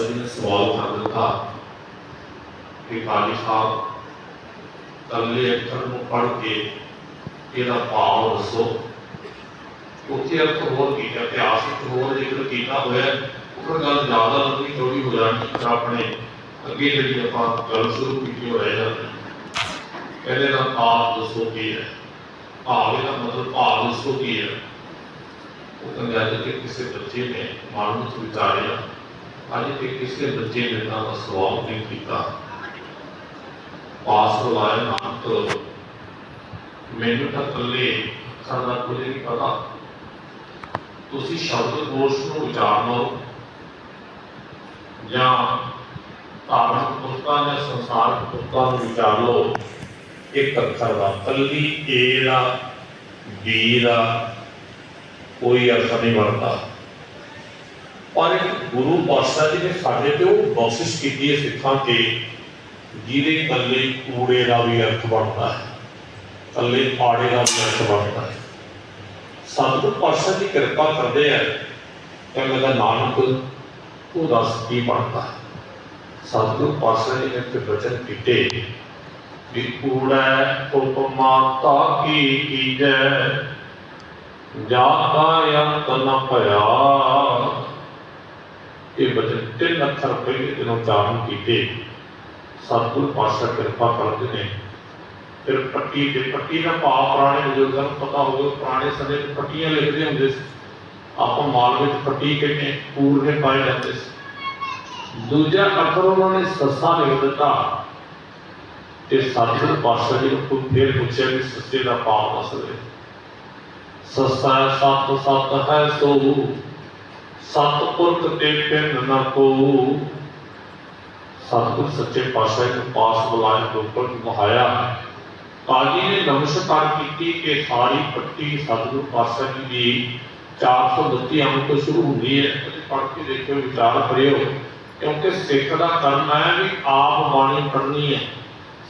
ਪਾਤਸ਼ਾਹ ਸਵਾਲ ਕਰ ਦਿੱਤਾ ਕਿ ਕਾਲੀ ਸਾਹਿਬ ਕੱਲੇ ਅੱਖਰ ਨੂੰ ਪੜ੍ਹ ਕੇ ਇਹਦਾ ਭਾਵ ਦੱਸੋ ਉੱਥੇ ਅਰਥ ਹੋਰ ਕੀ ਹੈ ਇਤਿਹਾਸ ਵਿੱਚ ਹੋਰ ਜ਼ਿਕਰ ਕੀਤਾ ਹੋਇਆ ਉਹ ਗੱਲ ਜ਼ਿਆਦਾ ਲੰਬੀ ਚੌੜੀ ਹੋ ਜਾਣੀ ਫਿਰ ਆਪਣੇ ਅੱਗੇ ਜਿਹੜੀ ਆਪਾਂ ਗੱਲ ਸ਼ੁਰੂ ਕੀਤੀ ਹੋ ਰਹਿ ਜਾਂਦੀ ਕਹਿੰਦੇ ਦਾ ਭਾਵ ਦੱਸੋ ਕੀ ਹੈ ਭਾਵ ਇਹਦਾ ਮਤਲਬ ਭਾਵ ਦੱਸੋ ਕੀ ਹੈ ਉਹ ਕਹਿੰਦੇ ਅੱਜ ਕਿਸੇ ਬੱਚੇ ਨੇ ਮਨ ਵਿਚਾਰਿਆ ਅੱਜ ਤੇ ਕਿਸੇ ਬੱਚੇ ਨੇ ਤਾਂ ਸਵਾਲ ਨਹੀਂ ਕੀਤਾ। ਪਾਸ ਹੋਇਆ ਨਾਨਕ ਮੈਨੂੰ ਤਾਂ ਇਕੱਲੇ ਸਾਡਾ ਕੁਝ ਨਹੀਂ ਪਤਾ। ਤੁਸੀਂ ਸ਼ਬਦ ਕੋਸ਼ ਨੂੰ ਵਿਚਾਰ ਜਾਂ ਧਾਰਮਿਕ ਪੁਸਤਕਾਂ ਜਾਂ ਸੰਸਾਰਕ ਪੁਸਤਕਾਂ ਨੂੰ ਵਿਚਾਰ ਲਓ। ਇੱਕ ਅੱਖਰ ਦਾ, ਕੱਲੀ ਏ ਦਾ ਬੀ ਦਾ ਕੋਈ ਅਰਥ ਨਹੀਂ ਵਰਤਾ ਪਰ ਗੁਰੂ ਪਾਤਸ਼ਾਹ ਜੀ ਨੇ ਸਾਡੇ ਤੇ ਉਹ ਬਖਸ਼ਿਸ਼ ਕੀਤੀ ਹੈ ਸਿੱਖਾਂ ਤੇ, ਜਿਹਦੇ ਕੱਲੇ ਕੂੜੇ ਦਾ ਵੀ ਅਰਥ ਬਣਦਾ ਹੈ ਕੱਲੇ ਪਾੜੇ ਦਾ ਵੀ ਅਰਥ ਬਣਦਾ ਹੈ। ਸਤਿਗੁਰ ਪਾਤਸ਼ਾਹ ਦੀ ਕਿਰਪਾ ਕਰਦੇ ਆ ਕਹਿੰਦਾ ਦਾ ਨਾਨਕ ਉਹ ਦੱਸ ਕੀ ਬਣਦਾ ਸਤਿਗੁਰ ਪਾਤਸ਼ਾਹ ਜੀ ਨੇ ਤੇ ਬਚਨ ਕੀਤੇ, ਵੀ ਕੂੜਾ ਉਪਮਾ ਤਾ ਕੀ ਕੀਜੈ, ਜਾਤਾ ਅੰਤ ਨ ਭਇਆ। ਇਹ ਬਚਨ ਤਿੰਨ ਅੱਖਰ ਪਹਿਲੇ ਦਿਨੋਂ ਉਚਾਰਨ ਕੀਤੇ। ਸਤਿਗੁਰ ਪਾਤਸ਼ਾਹ ਕਿਰਪਾ ਕਰਦੇ ਨੇ। ਫਿਰ ਪੱਟੀ ਤੇ ਪੱਟੀ ਦਾ ਭਾਵ ਪੁਰਾਣੇ ਬਜ਼ੁਰਗਾਂ ਨੂੰ ਪਤਾ ਹੋਵੇ ਪੁਰਾਣੇ ਸਮੇਂ 'ਚ ਪੱਟੀਆਂ ਲਿਖਦੇ ਹੁੰਦੇ ਸੀ। ਆਪਾਂ ਮਾਲ ਵਿੱਚ ਪੱਟੀ ਕਹਿੰਦੇ ਪੂਰ ਨੇ ਪਾਏ ਜਾਂਦੇ ਸੀ। ਦੂਜਾ ਅੱਖਰ ਉਹਨਾਂ ਨੇ ਸੱਸਾ ਲਿਖ ਦਿੱਤਾ। ਤੇ ਸਤਿਗੁਰ ਪਾਤਸ਼ਾਹ ਜੀ ਨੂੰ ਕੋਈ ਫਿਰ ਪੁੱਛਿਆ ਵੀ ਸੱਸੇ ਦਾ ਭਾਵ ਦੱਸ ਦੇ। ਸੱਸਾ ਸਤ ਸਤ ਹੈ ਸੋ ਸਤਪੁਰਖ ਤੇ ਪਿੰਨ ਨਾ ਕੋ। ਸਤਿਗੁਰ ਸੱਚੇ ਪਾਤਸ਼ਾਹ ਨੂੰ ਪਾਸ ਬੁਲਾਏ ਤੋਂ ਉੱਪਰ ਮਹਾਇਆ। ਕਾਜੀ ਨੇ ਨਮਸਕਾਰ ਕੀਤੀ ਕਿ ਸਾਰੀ ਪੱਟੀ ਸਤਿਗੁਰ ਪਾਤਸ਼ਾਹ ਜੀ ਦੀ 432 ਅੰਕ ਤੋਂ ਸ਼ੁਰੂ ਹੁੰਦੀ ਹੈ। ਤੁਸੀਂ ਪੜ੍ਹ ਕੇ ਦੇਖਿਓ, ਵਿਚਾਰ ਕਰਿਓ ਕਿਉਂਕਿ ਸਿੱਖ ਦਾ ਕਰਨਾ ਹੈ ਵੀ ਆਪ ਬਾਣੀ ਪੜ੍ਹਨੀ ਹੈ।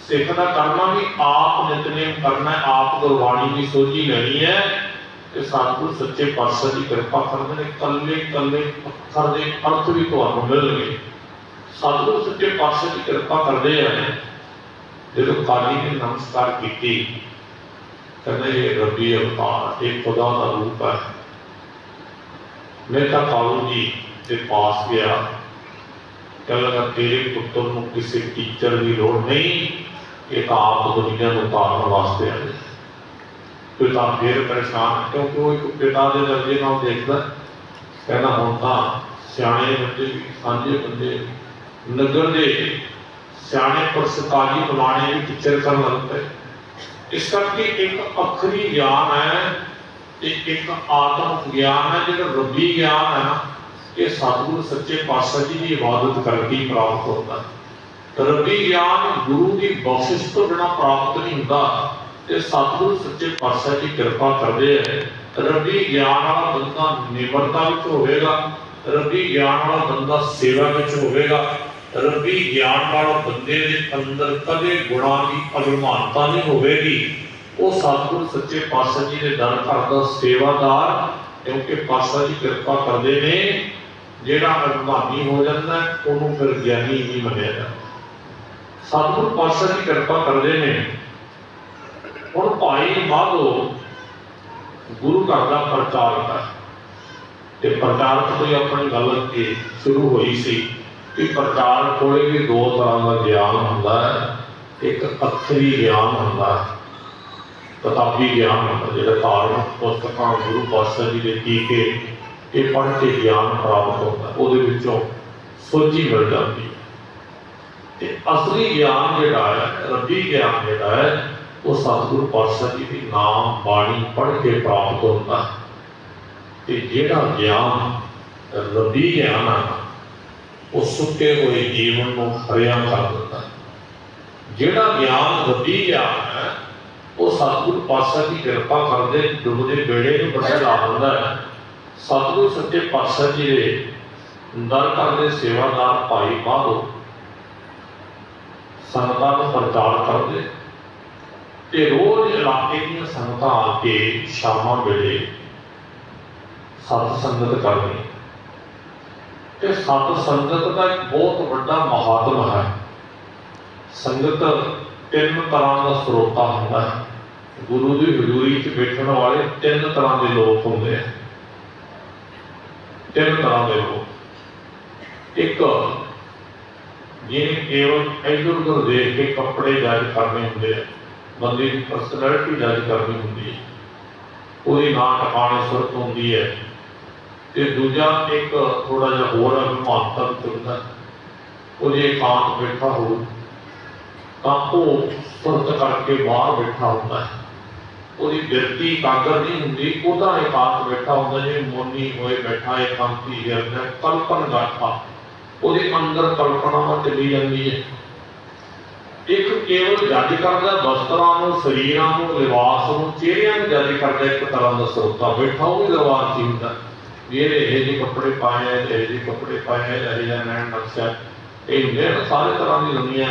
ਸਿੱਖ ਦਾ ਕਰਨਾ ਵੀ ਆਪ ਨਿਤਨੇਮ ਕਰਨਾ ਆਪ ਗੁਰਬਾਣੀ ਦੀ ਸੋਝੀ ਲੈਣੀ ਹੈ। ਕਿ ਸਤਿਗੁਰ ਸੱਚੇ ਪਾਤਸ਼ਾਹ ਦੀ ਕਿਰਪਾ ਕਰਦੇ ਨੇ ਕੱਲੇ ਕੱਲੇ ਅੱਖਰ ਦੇ ਅਰਥ ਵੀ ਤੁਹਾਨੂੰ ਮਿਲਣਗੇ। ਸਤਿਗੁਰ ਸੱਚੇ ਪਾਤਸ਼ਾਹ ਦੀ ਕਿਰਪਾ ਕਰਦੇ ਆ ਜਦੋਂ ਕਾਲੀ ਨੇ ਨਮਸਕਾਰ ਕੀਤੀ, ਕਹਿੰਦੇ ਇਹ ਰੱਬੀ ਅਵਤਾਰ, ਇਹ ਖੁਦਾ ਦਾ ਰੂਪ ਹੈ। ਮੈਂ ਤਾਂ ਕਾਲੂ ਜੀ ਦੇ ਪਾਸ ਗਿਆ। ਕਹਿੰਦਾ ਤੇਰੇ ਪੁੱਤਰ ਨੂੰ ਕਿਸੇ ਟੀਚਰ ਦੀ ਲੋੜ ਨਹੀਂ, ਇਹ ਤਾਂ ਆਪ ਦੁਨੀਆ ਨੂੰ ਉਤਾਰਨ ਵਾਸਤੇ ਆਏ ਪਿਤਾ ਫਿਰ ਪਰੇਸ਼ਾਨ ਕਿਉਂਕਿ ਉਹ ਇੱਕ ਪਿਤਾ ਦੇ ਦਰਜੇ ਨਾਲ ਦੇਖਦਾ ਕਹਿੰਦਾ ਹੁਣ ਤਾਂ ਸਿਆਣੇ ਬੰਦੇ ਵੀ, ਸਾਂਝੇ ਬੰਦੇ ਨਗਰ ਦੇ ਸਿਆਣੇ ਪੁਰਸਕਾਰੀ ਬੁਲਾਣੇ ਵੀ ਟੀਚਰ ਕਰਨ ਲੱਗ ਪਏ। ਇਸ ਕਰਕੇ ਇੱਕ ਅਖਰੀ ਗਿਆਨ ਹੈ ਤੇ ਇੱਕ ਆਤਮ ਗਿਆਨ ਹੈ, ਜਿਹੜਾ ਰੱਬੀ ਗਿਆਨ ਹੈ ਇਹ ਸਤਿਗੁਰੂ ਸੱਚੇ ਪਾਤਸ਼ਾਹ ਜੀ ਦੀ ਇਬਾਦਤ ਕਰਕੇ ਹੀ ਪ੍ਰਾਪਤ ਹੁੰਦਾ ਰੱਬੀ ਗਿਆਨ ਗੁਰੂ ਦੀ ਬਖਸ਼ਿਸ਼ ਤੋਂ ਬਿਨਾਂ ਪ੍ਰਾਪਤ ਨਹੀਂ ਹੁੰਦਾ। ਤੇ ਸਤਿਗੁਰੂ ਸੱਚੇ ਪਾਤਸ਼ਾਹ ਜੀ ਕਿਰਪਾ ਕਰਦੇ ਹੈ ਰੱਬੀ ਗਿਆਨ ਵਾਲਾ ਬੰਦਾ ਨਿਮਰਤਾ ਵਿੱਚ ਹੋਵੇਗਾ। ਰੱਬੀ ਗਿਆਨ ਵਾਲਾ ਬੰਦਾ ਸੇਵਾ ਵਿੱਚ ਹੋਵੇਗਾ। ਰੱਬੀ ਗਿਆਨ ਵਾਲਾ ਬੰਦੇ ਦੇ ਅੰਦਰ ਕਦੇ ਗੁਣਾਂ ਦੀ ਅਭਿਮਾਨਤਾ ਨਹੀਂ ਹੋਵੇਗੀ। ਉਹ ਸਤਿਗੁਰੂ ਸੱਚੇ ਪਾਤਸ਼ਾਹ ਜੀ ਦੇ ਦਰ ਘਰ ਦਾ ਸੇਵਾਦਾਰ, ਕਿਉਂਕਿ ਪਾਤਸ਼ਾਹ ਜੀ ਕਿਰਪਾ ਕਰਦੇ ਨੇ। ਜਿਹੜਾ ਅਭਿਮਾਨੀ ਹੋ ਜਾਂਦਾ, ਉਹਨੂੰ ਫਿਰ ਗਿਆਨੀ ਨਹੀਂ ਮੰਨਿਆ ਜਾਂਦਾ। ਸਤਿਗੁਰੂ ਪਾਤਸ਼ਾਹ ਜੀ ਕਿਰਪਾ ਕਰਦੇ ਨੇ। ਹੁਣ ਭਾਈ ਮਾਧੋ ਗੁਰੂ ਘਰ ਦਾ ਪ੍ਰਚਾਰਕ ਹੈ ਤੇ ਪ੍ਰਚਾਰਕ ਕੋਈ ਆਪਣੀ ਗੱਲ ਕੇ ਸ਼ੁਰੂ ਹੋਈ ਸੀ ਕਿ ਪ੍ਰਚਾਰ ਕੋਲੇ ਵੀ ਦੋ ਤਰ੍ਹਾਂ ਦਾ ਗਿਆਨ ਹੁੰਦਾ ਹੈ। ਇੱਕ ਅਖਰੀ ਗਿਆਨ ਹੁੰਦਾ ਹੈ। ਕਿਤਾਬੀ ਗਿਆਨ ਹੁੰਦਾ, ਜਿਹੜਾ ਧਾਰਮਿਕ ਪੁਸਤਕਾਂ ਗੁਰੂ ਪਾਤਸ਼ਾਹ ਜੀ ਦੇ ਟੀਕੇ ਇਹ ਪੜ੍ਹ ਕੇ ਗਿਆਨ ਪ੍ਰਾਪਤ ਹੁੰਦਾ, ਉਹਦੇ ਵਿੱਚੋਂ ਸੋਝੀ ਮਿਲ ਜਾਂਦੀ ਹੈ। ਤੇ ਅਸਲੀ ਗਿਆਨ ਜਿਹੜਾ ਹੈ, ਰੱਬੀ ਗਿਆਨ ਜਿਹੜਾ ਹੈ ਉਹ ਸਤਿਗੁਰੂ ਪਾਤਸ਼ਾਹ ਜੀ ਦੀ ਨਾਮ ਬਾਣੀ ਪੜ੍ਹ ਕੇ ਪ੍ਰਾਪਤ ਹੁੰਦਾ। ਤੇ ਜਿਹੜਾ ਗਿਆਨ, ਰੱਬੀ ਗਿਆਨ ਹੈ ਉਹ ਸੁੱਤੇ ਹੋਏ ਜੀਵਨ ਨੂੰ ਹਰਿਆ ਕਰ ਦਿੰਦਾ। ਜਿਹੜਾ ਗਿਆਨ, ਰੱਬੀ ਗਿਆਨ ਹੈ, ਉਹ ਸਤਿਗੁਰੂ ਪਾਤਸ਼ਾਹ ਦੀ ਕਿਰਪਾ ਕਰਦੇ ਡੁੱਬਦੇ ਬੇੜੇ ਨੂੰ ਬਚਾ ਦਿੰਦਾ ਹੈ। ਸਤਿਗੁਰੂ ਸੱਚੇ ਪਾਤਸ਼ਾਹ ਜੀ ਦੇ ਦਰ ਦੇ ਸੇਵਾਦਾਰ ਭਾਈ ਬਾਹੋ। ਸੰਗਤਾਂ ਨੂੰ ਪ੍ਰਚਾਰ ਕਰਦੇ। ਤੇ ਰੋਜ਼ ਇਲਾਕੇ ਦੀਆਂ ਸੰਗਤਾਂ ਆ ਕੇ ਸ਼ਾਮਾਂ ਵੇਲੇ ਸਤ ਸੰਗਤ ਕਰਨੀ। ਕਿ ਸਤ ਸੰਗਤ ਦਾ ਇੱਕ ਬਹੁਤ ਵੱਡਾ ਮਹਾਤਮ ਹੈ। ਸੰਗਤ ਤਿੰਨ ਤਰ੍ਹਾਂ ਦਾ ਸਰੋਤਾ ਹੁੰਦਾ ਹੈ। ਗੁਰੂ ਦੀ ਹਜ਼ੂਰੀ 'ਚ ਬੈਠਣ ਵਾਲੇ ਤਿੰਨ ਤਰ੍ਹਾਂ ਦੇ ਲੋਕ ਹੁੰਦੇ ਆ। ਤਿੰਨ ਤਰ੍ਹਾਂ ਦੇ ਲੋਕ। ਇੱਕ ਜਿਹਨੇ ਕੇਵਲ ਇੱਧਰ ਉੱਧਰ ਦੇਖ ਕੇ ਕੱਪੜੇ ਜੱਜ ਕਰਨੇ ਹੁੰਦੇ ਆ। ਬੰਦੇ ਦੀ ਪਰਸਨੈਲਿਟੀ ਜੱਜ ਕਰਨੀ ਹੁੰਦੀ ਹੈ। ਉਹਦੀ ਨਾਂ ਟਿਕਾਣੇ ਸੁਰਤ ਹੁੰਦੀ ਹੈ। ਤੇ ਦੂਜਾ ਇੱਕ ਥੋੜਾ ਜਿਹਾ ਹੋਰ ਅਭਿਮਾਨਤਾ ਵਿੱਚ ਹੁੰਦਾ ਹੈ। ਇਕਾਂਤ ਬੈਠਾ ਹੋ ਤਾਂ ਉਹ ਸੁਰਤ ਕਰਕੇ ਬਾਹਰ ਬੈਠਾ ਹੁੰਦਾ ਹੈ। ਉਹਦੀ ਬਿਰਤੀ ਕਾਗਰ ਨਹੀਂ ਹੁੰਦੀ ਉਹਦਾ ਇਕਾਂਤ ਬੈਠਾ ਹੁੰਦਾ, ਜਿਵੇਂ ਮੋਨੀ ਹੋਏ ਬੈਠਾ, ਇਕਾਂਤੀ ਹਿਰਦਾ ਕਲਪਨ ਗਾਠਾ ਉਹਦੇ ਅੰਦਰ ਕਲਪਨਾਵਾਂ ਚੱਲੀ ਜਾਂਦੀ ਹੈ। ਇੱਕ ਕੇਵਲ ਜੱਜ ਕਰਦਾ ਵਸਤਰਾਂ ਨੂੰ, ਸਰੀਰਾਂ ਨੂੰ, ਲਿਬਾਸ ਨੂੰ, ਚਿਹਰਿਆਂ ਨੂੰ ਜੱਜ ਕਰਦਾ, ਇੱਕ ਤਰ੍ਹਾਂ ਦਾ ਸਰੋਤਾ ਬੈਠਾ, ਉਹ ਵੀ ਲਿਬਾਸ ਹੀ ਹੁੰਦਾ। ਵੀ ਇਹ ਜਿਹੇ ਕੱਪੜੇ ਪਾਏ ਆ ਤੇ ਇਹ ਜਿਹੇ ਕੱਪੜੇ ਪਾਏ ਆ, ਇਹ ਜਿਹਾ ਨੈਣ ਨਕਸ਼ਾ ਇਹ ਹੁੰਦੇ ਸਾਰੇ ਤਰ੍ਹਾਂ ਦੀ ਦੁਨੀਆ।